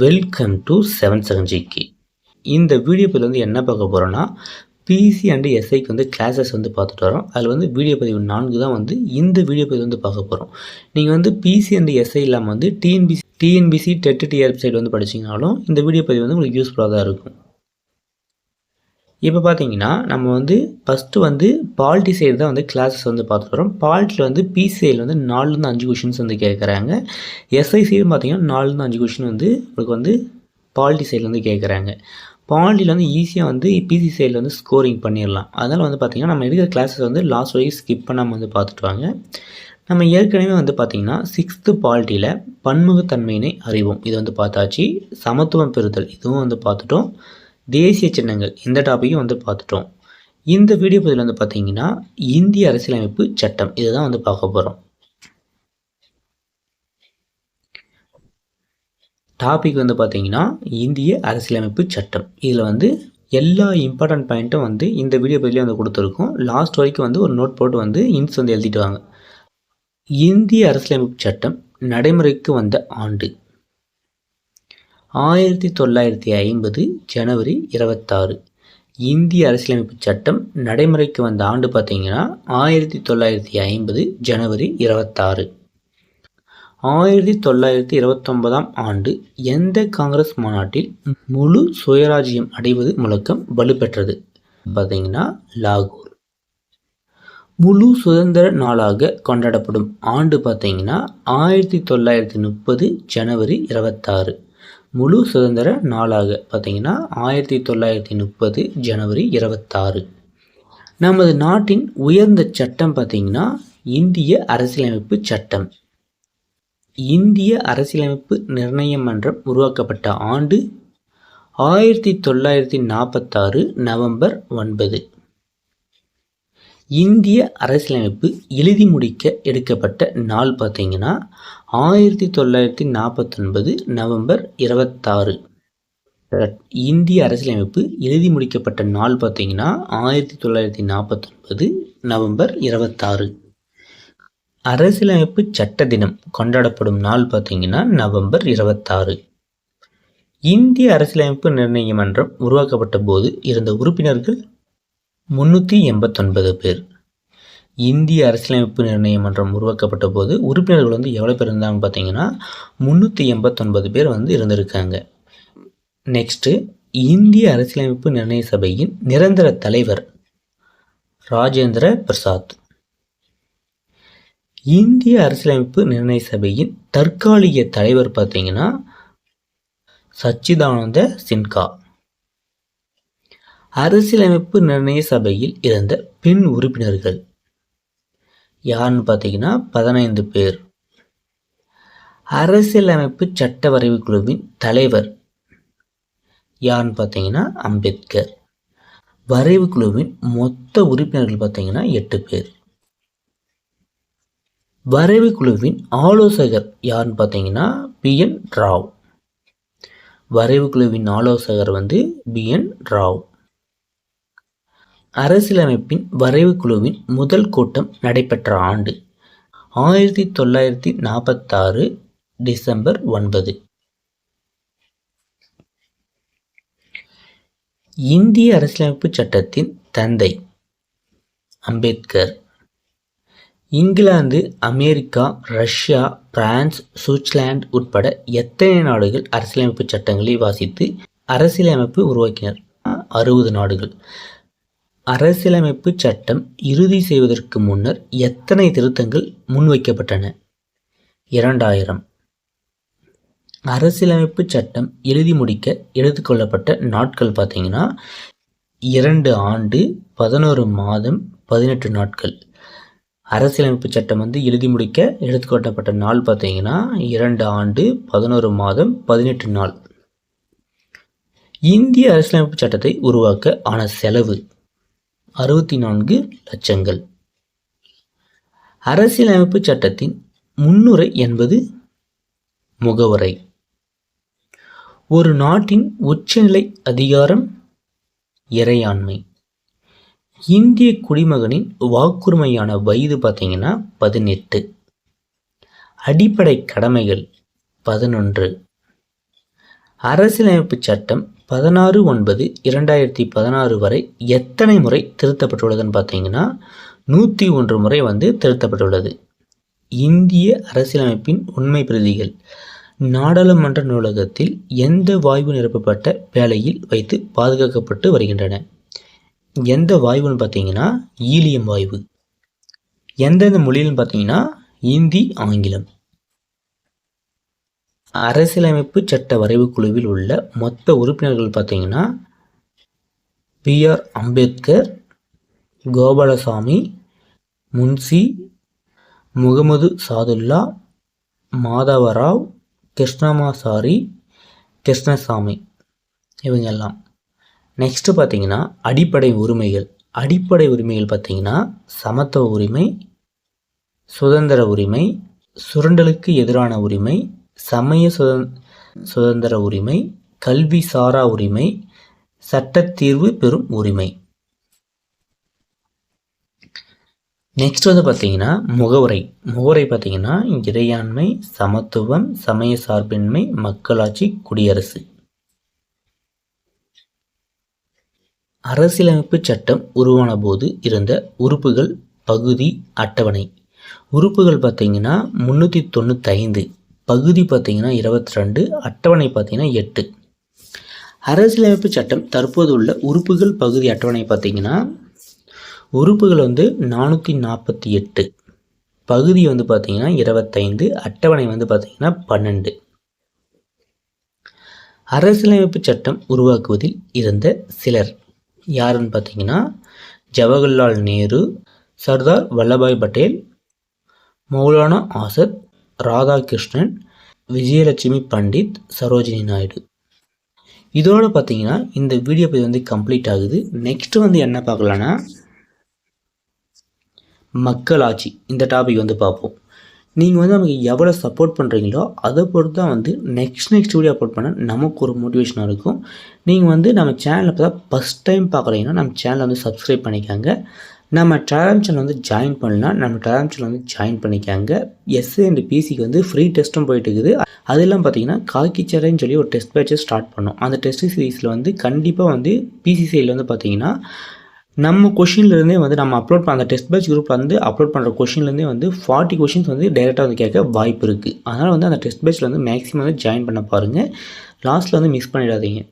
Welcome to seven second ஜிக்கு இந்த video பதிவு வந்து என்ன பார்க்க போகிறோன்னா பிசி அண்டு எஸ்ஐக்கு வந்து கிளாஸஸ் வந்து பார்த்துட்டு வரோம். அதில் வந்து வீடியோ பதிவு நான்கு தான் வந்து இந்த வீடியோ பதிவு வந்து பார்க்க போகிறோம் நீங்கள் வந்து பிசி அண்டு எஸ்ஐ இல்லாமல் வந்து TNPSC TNPSC TET TRB side வந்து படிச்சிங்கனாலும் இந்த வீடியோ பதிவு வந்து உங்களுக்கு யூஸ்ஃபுல்லாக தான் இருக்கும். இப்போ பார்த்தீங்கன்னா நம்ம வந்து ஃபஸ்ட்டு வந்து பால்ட்டி சைடு தான் வந்து கிளாஸஸ் வந்து பார்த்துட்டு வரோம் பால்ட்டில் வந்து பிசிஐயில் வந்து நாலுலேருந்து அஞ்சு கொஷின்ஸ் வந்து கேட்குறாங்க. எஸ்ஐ சைடு பார்த்தீங்கன்னா நாலுலேருந்து அஞ்சு கொஷின் வந்து உங்களுக்கு வந்து பால்ட்டி சைடில் வந்து கேட்குறாங்க. பால்ட்டியில் வந்து ஈஸியாக வந்து பிசி சைடில் வந்து ஸ்கோரிங் பண்ணிடலாம். அதனால் வந்து பார்த்திங்கன்னா நம்ம எடுக்கிற கிளாஸஸ் வந்து லாஸ்ட் வரைக்கும் ஸ்கிப் பண்ணாமல் வந்து பார்த்துட்டு வாங்க. நம்ம ஏற்கனவே வந்து பார்த்திங்கன்னா சிக்ஸ்த்து பால்ட்டியில் பன்முகத்தன்மையினை அறிவோம். இது வந்து பார்த்தாச்சு. சமத்துவம் பெறுதல். இதுவும் வந்து பார்த்துட்டோம். தேசிய சின்னங்கள் இந்த டாப்பிக்கும் வந்து பார்த்துட்டோம். இந்த வீடியோ பதில் வந்து பார்த்தீங்கன்னா இந்திய அரசியலமைப்பு சட்டம். இதை தான் வந்து பார்க்க போகிறோம் டாபிக் வந்து பார்த்தீங்கன்னா இந்திய அரசியலமைப்பு சட்டம். இதில் வந்து எல்லா இம்பார்ட்டன்ட் பாயிண்ட்டும் வந்து இந்த வீடியோ பதிலே வந்து கொடுத்துருக்கோம். லாஸ்ட் வரைக்கும் வந்து ஒரு நோட் போட்டு வந்து இன்ஸ் வந்து எழுதிட்டு வாங்க. இந்திய அரசியலமைப்பு சட்டம் நடைமுறைக்கு வந்த ஆண்டு. ஆயிரத்தி தொள்ளாயிரத்தி ஐம்பது ஜனவரி இருபத்தாறு. இந்திய அரசியலமைப்பு சட்டம் நடைமுறைக்கு வந்த ஆண்டு பார்த்திங்கன்னா ஆயிரத்தி தொள்ளாயிரத்தி ஐம்பது ஜனவரி இருபத்தாறு. ஆயிரத்தி தொள்ளாயிரத்தி இருபத்தொன்பதாம் ஆண்டு எந்த காங்கிரஸ் மாநாட்டில் முழு சுயராஜ்யம் அடைவது முழக்கம் வலுப்பெற்றது? பார்த்தீங்கன்னா லாகூர். முழு சுதந்திர நாளாக கொண்டாடப்படும் ஆண்டு பார்த்தீங்கன்னா ஆயிரத்தி தொள்ளாயிரத்தி முப்பது ஜனவரி இருபத்தாறு. முழு சுதந்திர நாளாக பார்த்திங்கன்னா ஆயிரத்தி தொள்ளாயிரத்தி முப்பது ஜனவரி இருபத்தாறு. நமது நாட்டின் உயர்ந்த சட்டம் பார்த்திங்கன்னா இந்திய அரசியலமைப்பு சட்டம். இந்திய அரசியலமைப்பு நிர்ணய மன்றம் உருவாக்கப்பட்ட ஆண்டு ஆயிரத்தி தொள்ளாயிரத்தி நாற்பத்தாறு நவம்பர் ஒன்பது. இந்திய அரசியலமைப்பு எழுதி முடிக்க எடுக்கப்பட்ட நாள் பார்த்தீங்கன்னா ஆயிரத்தி தொள்ளாயிரத்தி நாற்பத்தொன்பது நவம்பர் இருபத்தாறு. இந்திய அரசியலமைப்பு எழுதி முடிக்கப்பட்ட நாள் பார்த்தீங்கன்னா ஆயிரத்தி தொள்ளாயிரத்தி நாற்பத்தொன்பது நவம்பர் இருபத்தாறு. அரசியலமைப்பு சட்ட தினம் கொண்டாடப்படும் நாள் பார்த்தீங்கன்னா நவம்பர் இருபத்தாறு. இந்திய அரசியலமைப்பு நிர்ணய மன்றம் உருவாக்கப்பட்ட போது இருந்த உறுப்பினர்கள் முன்னூற்றி எண்பத்தொன்பது பேர். இந்திய அரசியலமைப்பு நிர்ணய மன்றம் உருவாக்கப்பட்ட போது உறுப்பினர்கள் வந்து எவ்வளோ பேர் இருந்தாங்கன்னு பார்த்தீங்கன்னா முந்நூற்றி எண்பத்தொன்பது பேர் வந்து இருந்திருக்காங்க. நெக்ஸ்ட்டு இந்திய அரசியலமைப்பு நிர்ணய சபையின் நிரந்தர தலைவர் ராஜேந்திர பிரசாத். இந்திய அரசியலமைப்பு நிர்ணய சபையின் தற்காலிக தலைவர் பார்த்தீங்கன்னா சச்சிதானந்த சின்கா அரசியலமைப்பு நிர்ணய சபையில் இருந்த பெண் உறுப்பினர்கள். யாருன்னு பார்த்தீங்கன்னா பதினைந்து பேர். அரசியலமைப்பு சட்ட வரைவு குழுவின் தலைவர் யாருன்னு பார்த்தீங்கன்னா அம்பேத்கர். வரைவு குழுவின் மொத்த உறுப்பினர்கள் பார்த்தீங்கன்னா எட்டு பேர். வரைவு குழுவின் ஆலோசகர் யாருன்னு பார்த்தீங்கன்னா பி என் ராவ். வரைவு குழுவின் ஆலோசகர் வந்து பி என் ராவ். அரசியலமைப்பின் வரைவு குழுவின் முதல் கூட்டம் நடைபெற்ற ஆண்டு ஆயிரத்தி தொள்ளாயிரத்தி நாற்பத்தாறு டிசம்பர் ஒன்பது. இந்திய அரசியலமைப்பு சட்டத்தின் தந்தை Ambedkar. England America Russia France Switzerland உட்பட எத்தனை நாடுகள் அரசியலமைப்பு சட்டங்களை வாசித்து அரசியலமைப்பு உருவாக்கினர் அறுபது நாடுகள். அரசியலமைப்பு சட்டம் இறுதி செய்வதற்கு முன்னர் எத்தனை திருத்தங்கள் முன்வைக்கப்பட்டன? இரண்டாயிரம். அரசியலமைப்பு சட்டம் எழுதி முடிக்க எடுத்துக்கொள்ளப்பட்ட நாட்கள் பார்த்தீங்கன்னா இரண்டு ஆண்டு பதினோரு மாதம் பதினெட்டு நாட்கள். அரசியலமைப்பு சட்டம் வந்து எழுதி முடிக்க எடுத்துக்கொள்ளப்பட்ட நாள் பார்த்தீங்கன்னா இரண்டு ஆண்டு பதினோரு மாதம் பதினெட்டு நாள். இந்திய அரசியலமைப்பு சட்டத்தை உருவாக்க ஆன செலவு அறுபத்தி நான்கு லட்சங்கள். அரசியலமைப்பு சட்டத்தின் முன்னுரை என்பது முகவரை. ஒரு நாட்டின் உச்சநிலை அதிகாரம் இறையாண்மை. இந்திய குடிமகனின் வாக்குரிமையான வயது பார்த்தீங்கன்னா பதினெட்டு. அடிப்படை கடமைகள் பதினொன்று. அரசியலமைப்பு சட்டம் பதினாறு ஒன்பது இரண்டாயிரத்தி பதினாறு வரை எத்தனை முறை திருத்தப்பட்டுள்ளதுன்னு பார்த்தீங்கன்னா நூற்றி ஒன்று முறை வந்து திருத்தப்பட்டுள்ளது. இந்திய அரசியலமைப்பின் உண்மை பிரதிகள். நாடாளுமன்ற நூலகத்தில் எந்த வாய்வு நிரப்பப்பட்ட வேலையில் வைத்து பாதுகாக்கப்பட்டு வருகின்றன? எந்த வாயுன்னு பார்த்தீங்கன்னா ஈலியம் வாய்வு. எந்தெந்த மொழியில்னு பார்த்தீங்கன்னா இந்தி ஆங்கிலம். அரசியலமைப்பு சட்ட வரைவு குழுவில் உள்ள மொத்த உறுப்பினர்கள் பார்த்தீங்கன்னா பி. ஆர். அம்பேத்கர் கோபாலசாமி முன்சி முகமது சாதுல்லா மாதவராவ் கிருஷ்ணமாசாரி கிருஷ்ணசாமி. இவங்கெல்லாம் நெக்ஸ்ட்டு பார்த்தீங்கன்னா அடிப்படை உரிமைகள். அடிப்படை உரிமைகள் பார்த்தீங்கன்னா சமத்துவ உரிமை சுதந்திர உரிமை சுரண்டலுக்கு எதிரான உரிமை சமய சுதந்திர உரிமை கல்வி சாரா உரிமை சட்டத்தீர்வு பெறும் உரிமை. நெக்ஸ்ட் வந்து பார்த்தீங்கன்னா முகவுரை. முகவுரை பார்த்தீங்கன்னா இறையாண்மை சமத்துவம் சமய சார்பின்மை மக்களாட்சி குடியரசு. அரசியலமைப்பு சட்டம் உருவான போது இருந்த உறுப்புகள் பகுதி அட்டவணை. உறுப்புகள் பார்த்தீங்கன்னா முந்நூற்றி தொண்ணூத்தைந்து. பகுதி பார்த்திங்கன்னா இருபத்தி ரெண்டு அட்டவணை பார்த்திங்கன்னா எட்டு. அரசியலமைப்பு சட்டம் தற்போது உள்ள உறுப்புகள் பகுதி அட்டவணை பார்த்திங்கன்னா உறுப்புகள் வந்து நானூற்றி நாற்பத்தி எட்டு. பகுதி வந்து பார்த்திங்கன்னா இருபத்தைந்து அட்டவணை வந்து பார்த்தீங்கன்னா பன்னெண்டு. அரசியலமைப்பு சட்டம் உருவாக்குவதில் இருந்த சிலர் யாருன்னு பார்த்தீங்கன்னா ஜவஹர்லால் நேரு சர்தார் வல்லபாய் பட்டேல் மௌலானா ஆசத் ராதாகிருஷ்ணன் விஜயலட்சுமி பண்டித் சரோஜினி நாயுடு. இதோட பார்த்தீங்கன்னா இந்த வீடியோ பதிவு வந்து கம்ப்ளீட் ஆகுது. நெக்ஸ்ட்டு வந்து என்ன பார்க்கலான்னா மக்களாட்சி. இந்த டாபிக் வந்து பார்ப்போம். நீங்கள் வந்து நமக்கு எவ்வளோ சப்போர்ட் பண்ணுறீங்களோ அதை பொறுத்து தான் வந்து நெக்ஸ்ட் நெக்ஸ்ட் வீடியோ அப்லோட் பண்ண நமக்கு ஒரு மோட்டிவேஷனாக இருக்கும். நீங்கள் வந்து நம்ம சேனலில் இப்போ தான் ஃபஸ்ட் டைம் பார்க்குறீங்கன்னா நம்ம சேனலை வந்து சப்ஸ்கிரைப் பண்ணிக்காங்க. நம்ம டெலாம் சேனல் வந்து ஜாயின் பண்ணலாம் நம்ம டெலாம் சேனல் வந்து ஜாயின் பண்ணிக்காங்க. எஸ்ஏ அண்ட் பிசிக்கு வந்து ஃப்ரீ டெஸ்ட்டும் போயிட்டு இருக்குது. அதெல்லாம் பார்த்தீங்கன்னா காக்கிச்சரைன்னு சொல்லி ஒரு டெஸ்ட் பேட்சை ஸ்டார்ட் பண்ணோம். அந்த டெஸ்ட் சீரீஸில் வந்து கண்டிப்பாக வந்து பிசி சைடில் வந்து பார்த்தீங்கன்னா நம்ம கொஷின்லேருந்தே வந்து நம்ம அப்லோட் பண்ண அந்த டெஸ்ட் பேட்ச் குரூப் வந்து அப்லோட் பண்ணுற கொஷின்லேருந்தே வந்து ஃபார்ட்டி கொஷின்ஸ் வந்து டேரெக்டாக வந்து கேட்க வாய்ப்பு இருக்குது அதனால் வந்து அந்த டெஸ்ட் பேட்சில் வந்து மேக்ஸிமம் வந்து ஜாயின் பண்ண பாருங்கள் லாஸ்ட்டில் வந்து மிஸ் பண்ணிடாதீங்க.